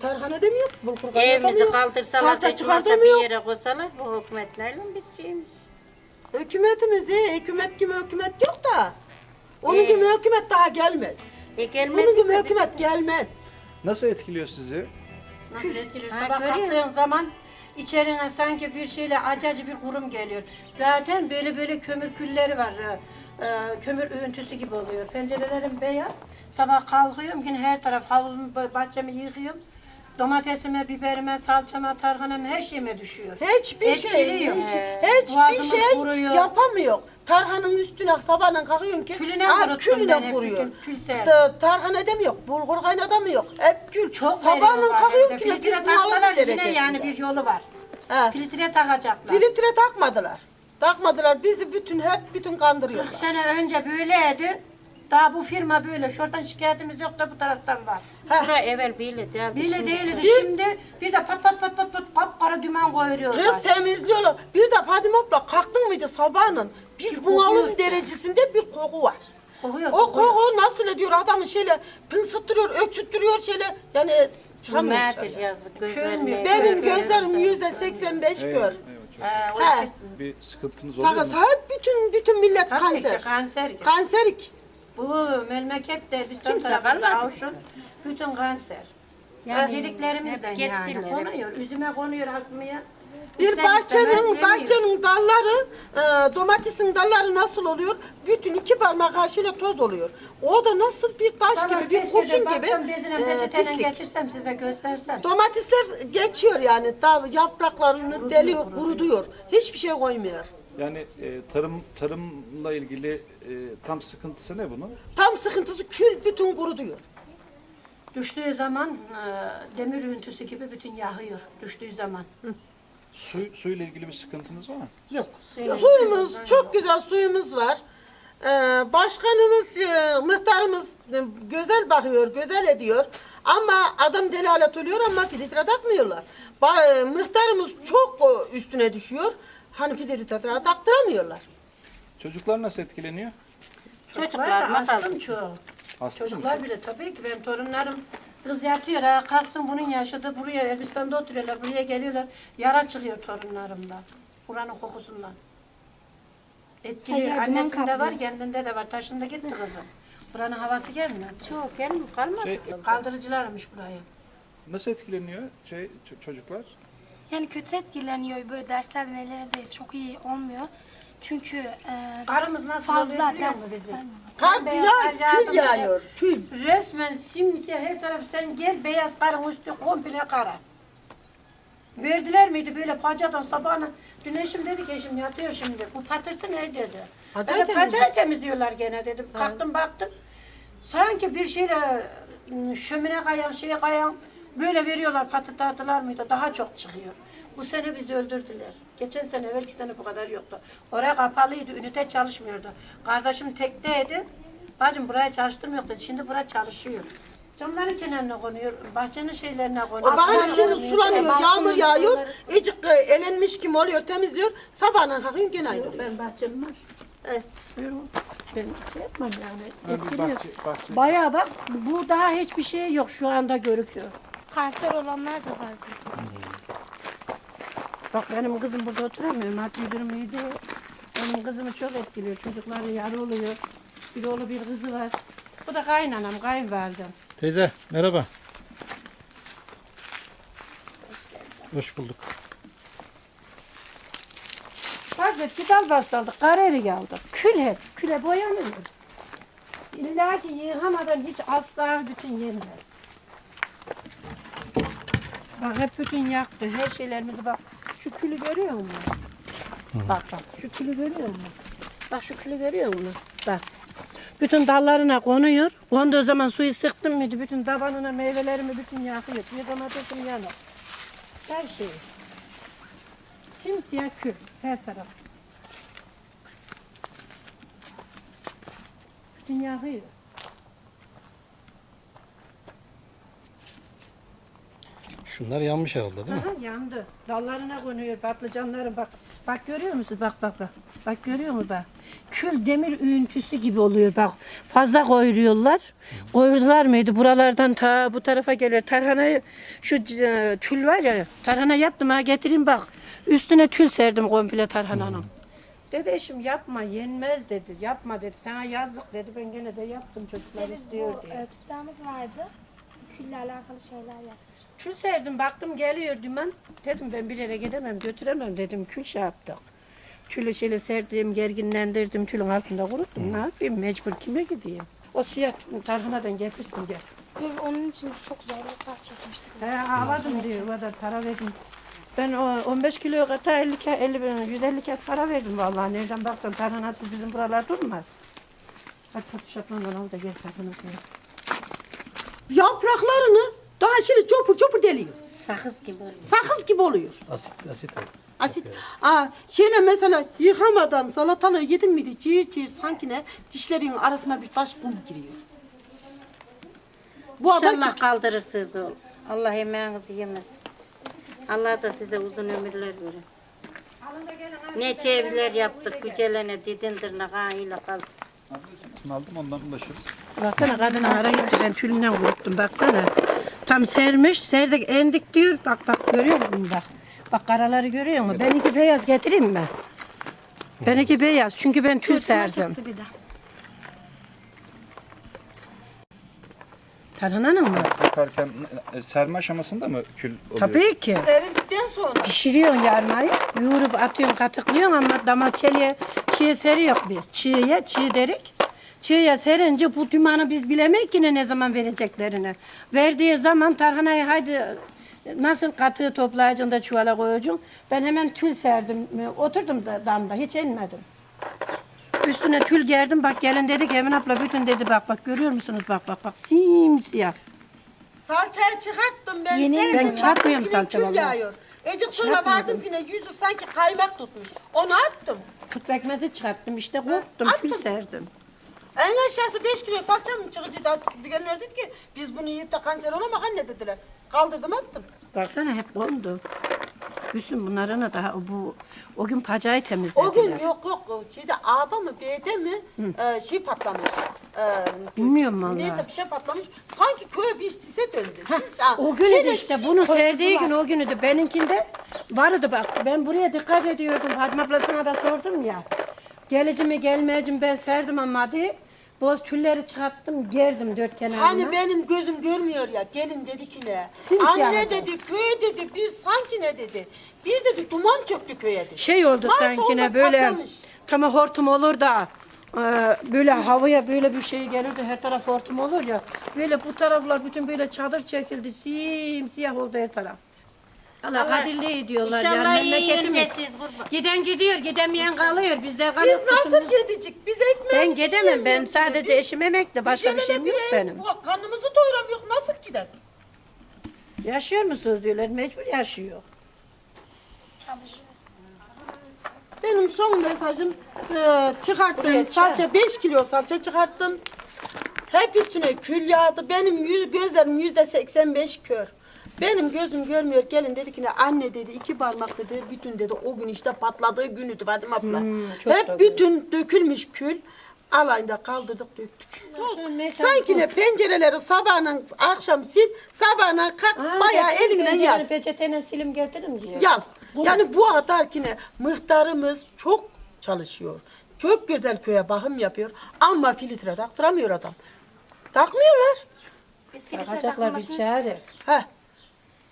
tarhana demiyor, bulgur kaynata Evimizi demiyor, kaldırsalar, salça tek çıkar masa bir demiyor. yere koysalar bu hükümet neyle biteceğimiz? Hükümetimiz iyi, hükümet gibi hükümet yok da. Onun Ee? gibi hükümet daha gelmez. E gelmez Bunun gibi bize, hükümet gelmez. Nasıl etkiliyor sizi? Nasıl etkiliyor? Ha, Sabah görüyor kalktığın zaman içerine sanki bir şeyle acacı bir kurum geliyor. Zaten böyle böyle kömür külleri var. e, e, kömür üntüsü gibi oluyor. Pencerelerim beyaz. Sabah kalkıyorum yine her taraf havlumu ba- bahçemi yıkıyorum. Domatesime, biberime, salçama, tarhanama her şeyime düşüyor. Hiçbir şey, Etkiliyor. hiç, He. hiçbir Boğazımız şey kuruyor. yapamıyor. Tarhanın üstüne sabahla kalkıyorsun ki Külüne ha, kuruttum ben külüne hep, vuruyor. kül- kül serdim. Ta- Tarhana demiyor, bulgur kaynata mı yok. Hep kül. Çok sabahla veriyorlar kalkıyorsun evde. ki Filtre bir taksalar yine derecesinde. yani bir yolu var. He. Filtre takacaklar. Filtre takmadılar. Takmadılar. Bizi bütün hep bütün 40 kandırıyorlar. sene önce böyleydi. Daha bu firma böyle. Şuradan şikayetimiz yok da bu taraftan var. Bura evvel böyle değildi. Böyle şimdi değildi. Bir- Şimdi bir de pat pat pat pat pat kapkara dümen koyuyorlar. Kız temizliyorlar. Bir de Fadime abla kalktın mıydı sabahın bir bunalım kokuyor. derecesinde bir koku var. Kokuyor, O kokuyor. koku nasıl ediyor adamı şöyle pınsıttırıyor, öksüttürüyor şeyle yani çıkamıyor dışarı. yazık gözlerine. Benim gözlerim yüzde 85 kör. evet, çok- He, o He. şey- Bir sıkıntınız oluyor Sakız mu? hep bütün bütün millet Tabii kanser. ki kanser. Kanserik. Bu memlekette Bistan Kimse tarafında kalmadı. Avşin bütün kanser. Yani yediklerimizden yani gittiler. konuyor. Üzüme konuyor asmaya. Bir İster istemez bahçenin yemiyor. bahçenin dalları, e, domatesin dalları nasıl oluyor? Bütün iki parmak haşıyla toz oluyor. O da nasıl bir taş Sabah gibi, bir keşke de kurşun gibi baksam bezine e, pislik. getirsem size göstersem. Domatesler geçiyor yani, da yapraklarını deliyor, kuruduyor. Hiçbir şey koymuyor. Yani e, tarım tarımla ilgili e, tam sıkıntısı ne bunun? Tam sıkıntısı kül bütün kuruduyor. Düştüğü zaman e, demir üntüsü gibi bütün yağıyor. Düştüğü zaman. Su, suyla ilgili bir sıkıntınız var mı? Yok. suyun- Suyumuz, çok güzel suyumuz var. Ee, başkanımız, e, muhtarımız e, güzel bakıyor, güzel ediyor. Ama adam delalet oluyor ama filtre takmıyorlar. Ba- e, muhtarımız çok e, üstüne düşüyor. Hani filtre taktıramıyorlar. Çocuklar nasıl etkileniyor? Çocuklar da masal. astım. Hasta mı Çocuklar bile tabii ki benim torunlarım kız yatıyor ha kalksın bunun yaşadı buraya Elbistan'da oturuyorlar buraya geliyorlar yara çıkıyor torunlarımda buranın kokusundan. Etkiliyor. Hayır, duman Annesinde var kaplıyor. kendinde de var taşında gitti kızım. Buranın havası gelmedi. Çok gelmiyor kalmadı. Şey, Kaldırıcılarmış burayı. nasıl etkileniyor şey ç- çocuklar? Yani kötü etkileniyor böyle derslerde neler de çok iyi olmuyor. Çünkü e, Karımız nasıl fazla ders musun bizi? vermiyorlar. Kar Beyaz yağ, kar kül yağıyor, kül. Resmen simsiyah her taraf sen gel beyaz karın üstü komple kara. Verdiler miydi böyle pacadan sabahına? Dün eşim dedi ki eşim yatıyor şimdi. Bu patırtı ne dedi. Pacayı Dedi, pacayı temizliyorlar gene dedim. Kalktım baktım. Sanki bir şeyle ım, şömine kayan şeye kayan böyle veriyorlar patırtardılar mıydı daha çok çıkıyor. Bu sene bizi öldürdüler. Geçen sene evvelki sene bu kadar yoktu. Oraya kapalıydı, ünite çalışmıyordu. Kardeşim tekteydi. Bacım buraya çalıştırmıyor dedi. Şimdi buraya çalışıyor. Camların kenarına konuyor, bahçenin şeylerine konuyor. O bahane şimdi konuyor. sulanıyor, balkonun yağmur yağıyor. Ecik e, elenmiş gibi oluyor, temizliyor. Sabahına kalkıyor gene aynı oluyor. Ben bahçem var. Buyurun. Ben şey yapmam yani. Etkiliyor. bahçe- bahçe- Bayağı bak bu daha hiçbir şey yok şu anda görüküyor. Kanser olanlar da var. Bak benim kızım burada oturamıyor. Maddi durum iyiydi. Benim kızımı çok etkiliyor. Çocukları yarı oluyor. Bir oğlu bir kızı var. Bu da kaynanam, kayınvalidem. Teyze merhaba. Hoş bulduk. Fazla bir dal bastaldık, kareri aldık. Kül hep, küle boyanıyor. İlla ki yıkamadan hiç asla bütün yeniler. Bak hep bütün yaktı. Her şeylerimizi bak. Şu külü görüyor musun? Bak bak şu külü görüyor musun? Bak şu külü görüyor musun? Bak. Bütün dallarına konuyor. Konduğu zaman suyu sıktım mıydı? Bütün tabanına meyvelerimi bütün yakıyor. Bir domatesim yanar. Her şey. Simsiyah kül her taraf. Bütün yakıyor. Şunlar yanmış herhalde değil mi? Aha, yandı. Dallarına konuyor patlıcanların bak. Bak görüyor musun? Bak bak bak. Bak görüyor musun bak. Kül demir üyüntüsü gibi oluyor bak. Fazla koyuyorlar. Koyurlar mıydı? Buralardan ta bu tarafa geliyor. Tarhanayı şu e, tül var ya. Tarhana yaptım ha getireyim bak. Üstüne tül serdim komple tarhananın. Dedi eşim yapma yenmez dedi. Yapma dedi. Sana yazdık dedi. Ben gene de yaptım çocuklar Biz istiyor bu diye. e, tutamız vardı. Külle alakalı şeyler yaptık. Kül serdim baktım geliyor dümen. Dedim ben bir yere gidemem götüremem dedim kül şey yaptık. Tülü şöyle serdim gerginlendirdim tülün altında kuruttum. Ne yapayım mecbur kime gideyim? O siyah tarhanadan getirsin gel. Biz onun için çok zorluklar çekmiştik. He ağladım diyor o kadar para verdim. Ben o 15 kilo kata 50 ke 50 150 ke para verdim vallahi. Nereden baksan tarhanasız bizim buralar durmaz. Hadi şaplandan al da gel tarhanasını. Yapraklarını daha şimdi çopur çopur deliyor. Sakız gibi oluyor. Sakız gibi oluyor. Asit, asit oldu. Asit. Aa, şeyle mesela yıkamadan salatalığı yedin miydi? Çiğir çiğir sanki ne dişlerin arasına bir taş kum giriyor. Bu adam İnşallah çok kaldırırsınız oğlum. Allah yemeğinizi yemesin. Allah da size uzun ömürler verir. Ne evler yaptık gücelene didin tırnak ha ile kaldık. aldım ondan ulaşırız. Baksana kadın ara gitti ben tülünden kuruttum baksana. Tam sermiş serdik endik diyor. Bak bak görüyor musun bak. Bak karaları görüyor musun? Ben iki beyaz getireyim mi? Ben iki beyaz çünkü ben tül Üstüne serdim. çıktı bir de. Tarhananın mı? Yaparken e, serme aşamasında mı kül oluyor? Tabii ki. serildikten sonra Pişiriyorsun yarmayı, yoğurup atıyorsun, katıklıyorsun ama damatçeliğe çiğ seriyor biz. Çiğye, çiğ derik. Çiğye serince bu dumanı biz bilemek yine ne zaman vereceklerini. Verdiği zaman tarhanayı haydi nasıl katığı toplayacaksın da çuvala koyacaksın. Ben hemen tül serdim, oturdum da damda, hiç inmedim. Üstüne tül gerdim, bak gelin dedik Emin abla bütün dedi bak bak görüyor musunuz bak bak bak simsiyah. salçayı çıkarttım ben Yeni- serdim. Ben çarpmıyorum Yine salça kül vallahi. yağıyor. Ecik sonra Çarpmadım. vardım yine yüzü sanki kaymak tutmuş. Onu attım. Kut pekmezi çıkarttım işte korktum, tül attım. serdim. En aşağısı 5 kilo salça mı çıkıcıydı? Diyenler dedi ki biz bunu yiyip de kanser olamak anne dediler. Kaldırdım attım. Baksana hep kondu. Gülsün bunların daha bu o gün pacayı temizlediler. O gün yok yok şeyde A'da mı B'de mi e, şey patlamış. E, Bilmiyorum vallahi. Neyse bir şey patlamış. Sanki köye bir sise döndü. Sis, ha, O gün şeyle işte bunu serdiği gün o günüydü. Benimkinde vardı bak. Ben buraya dikkat ediyordum. Fatma ablasına da sordum ya. Gelici mi gelmeyici mi ben serdim ama diye. Boz tülleri çıkarttım, gerdim dört kenarına. Hani benim gözüm görmüyor ya. Gelin dedi ki ne? Simsiyah Anne oldu. dedi köye dedi bir sanki ne dedi. Bir dedi duman çöktü köye dedi. Şey oldu Varsa sanki onda ne böyle patlamış. tam hortum olur da e, böyle havaya böyle bir şey gelirdi her taraf hortum olur ya. Böyle bu taraflar bütün böyle çadır çekildi simsiyah oldu her taraf. Allah, Allah- kadirli diyorlar İnşallah yani iyi memleketimiz. kurban. Giden gidiyor, gidemeyen kalıyor. Bizde kalır. Biz nasıl gidecek? Biz ekmeğimizi Ben gidemem. Ben yiyemiyoruz sadece Biz eşim emekli. Başka bir şeyim yok benim. bu Karnımızı doyuramıyor. Nasıl gider? Yaşıyor musunuz diyorlar. Mecbur yaşıyor. Çalışıyor. Benim son mesajım e, çıkarttım salça 5 kilo salça çıkarttım. Hep üstüne kül yağdı. Benim yüz, gözlerim yüzde 85 kör. Benim gözüm görmüyor. Gelin dedi ki ne anne dedi iki parmak dedi bütün dedi o gün işte patladığı günüydü Fatıma abla. çok da Hep bütün dökülmüş kül. Alayında kaldırdık döktük. Sanki ne pencereleri sabahına akşam sil sabahına kalk bayağı elinle yaz. Peçeteyle silim getirin diyor. Yaz. Yani bu kadar ki ne? Muhtarımız çok çalışıyor. Çok güzel köye bakım yapıyor. Ama filtre taktıramıyor adam. Takmıyorlar. Biz filtre Takacaklar bir çare. istiyoruz. Heh.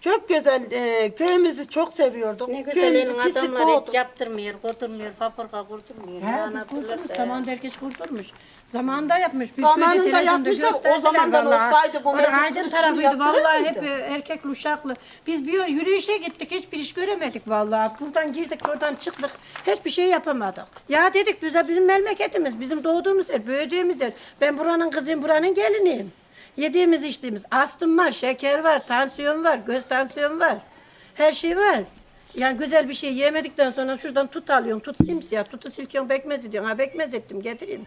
Çok güzel. e, köyümüzü çok seviyorduk. Ne güzel Köyümüzü elin pislik adamlar boğdu. hiç yaptırmıyor, koturmuyor, fabrika kurdurmuyor. He, biz ya. Zamanında herkes kurtulmuş. Zamanında yapmış. Bir Zamanında televizyonda yapmışlar. O gösterdiler zamandan vallahi. olsaydı bu Orada mesut Aydın Kılıç tarafıydı. yaptırır Vallahi mıydı? hep e, erkek uşaklı. Biz bir yürüyüşe gittik. Hiçbir iş göremedik vallahi. Buradan girdik, oradan çıktık. Hiçbir şey yapamadık. Ya dedik bize bizim memleketimiz, bizim doğduğumuz yer, büyüdüğümüz yer. Ben buranın kızıyım, buranın geliniyim. Yediğimiz içtiğimiz astım var, şeker var, tansiyon var, göz tansiyonu var. Her şey var. Yani güzel bir şey yemedikten sonra şuradan tut alıyorsun, tut simsiyah, tutu silkiyorsun, bekmez diyorsun. Ha bekmez ettim, getireyim.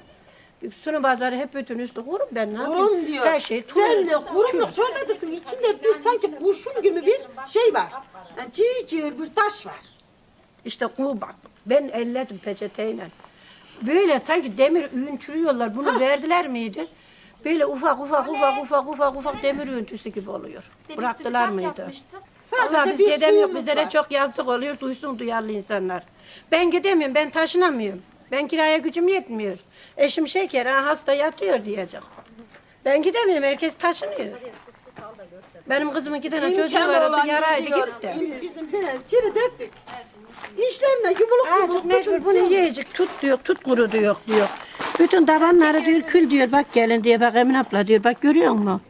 Sunu bazarı hep bütün üstü kurum ben ne yapayım? Kurum diyor. Her şey Sen de kurumluk şuradasın. İçinde bir sanki kurşun gibi bir şey var. Yani cığır cığır bir taş var. İşte bu bak. Ben elledim peçeteyle. Böyle sanki demir üntürüyorlar. Bunu verdiler miydi? Böyle ufak ufak ufak ufak ufak ufak demir üntüsü gibi oluyor. Bıraktılar mıydı? Sadece Allah biz bir gidemiyoruz. suyumuz Bizlere var. çok yazık oluyor. Duysun duyarlı insanlar. Ben gidemiyorum. Ben taşınamıyorum. Ben kiraya gücüm yetmiyor. Eşim şeker. Ha, hasta yatıyor diyecek. Ben gidemiyorum. Herkes taşınıyor. Benim kızımın iki tane çocuğu İmkanı vardı. olan Yaraydı gidiyor. gitti. Bizim he, çeri döktük. İşlerine yumuluk Azıcık yumuluk mecbur bunu yiyecek. Tut diyor. Tut kuru diyor diyor. Bütün tabanları diyor kül diyor. Bak gelin diye bak Emin abla diyor. Bak görüyor musun?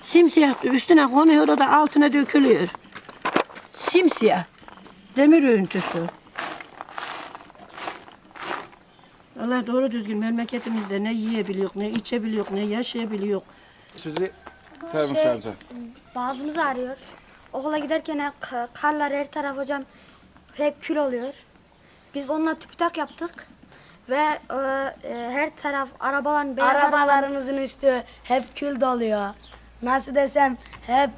Simsiyah üstüne konuyor o da altına dökülüyor. Simsiyah. Demir örüntüsü. Allah doğru düzgün memleketimizde ne yiyebiliyor, ne içebiliyor, ne yaşayabiliyor. Sizi tarım Şey- çağıracağım. Boğazımız ağrıyor. Okula giderken karlar her taraf hocam hep kül oluyor. Biz onunla tüptak yaptık. Ve e, e, her taraf arabaların beyaz Arabalarımızın üstü hep kül doluyor. Nasıl desem hep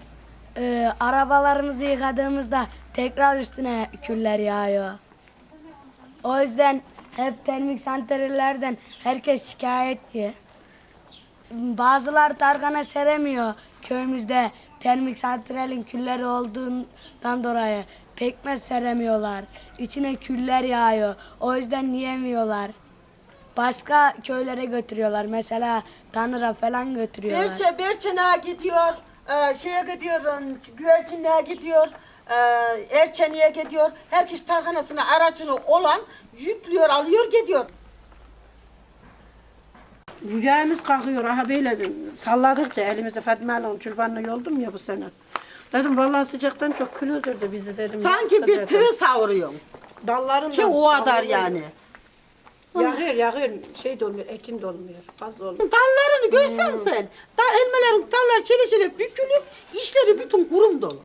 e, arabalarımızı yıkadığımızda tekrar üstüne küller yağıyor. O yüzden hep termik santrallerden herkes şikayetçi. Bazılar tarhana seremiyor köyümüzde termik santralin külleri olduğundan dolayı pekmez seremiyorlar. İçine küller yağıyor. O yüzden yiyemiyorlar. Başka köylere götürüyorlar. Mesela Tanrı'ra falan götürüyorlar. Berçe, Berçene'ye gidiyor, e, şeye gidiyor, güvercinliğe gidiyor, e, Erçeni'ye gidiyor. Herkes tarhanasını, aracını olan yüklüyor, alıyor, gidiyor. Yüreğimiz kalkıyor. Aha böyle salladıkça elimizi Fatma Hanım türbanla yoldum ya bu sene. Dedim vallahi sıcaktan çok kül öldürdü bizi dedim. Sanki bir tığ savuruyor. Dallarından Ki o kadar yani. Yakıyor yakıyor. Şey de olmuyor, ekin de olmuyor. Fazla olmuyor. Dallarını görsen sen, da elmelerin dalları çele çele bükülüp, içleri bütün kurum dolu.